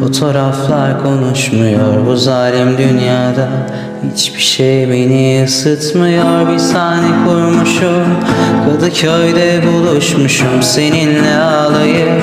Fotoğraflar konuşmuyor Bu zalim dünyada Hiçbir şey beni ısıtmıyor. Bir sahne kurmuşum Kadıköy'de buluşmuşum Seninle ağlayıp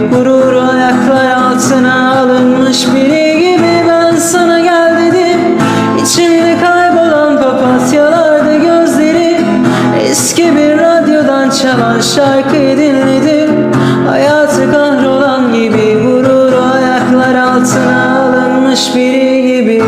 çalan şarkıyı dinledim Hayatı kahrolan gibi vurur ayaklar altına alınmış biri gibi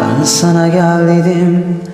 Ben sana gel dedim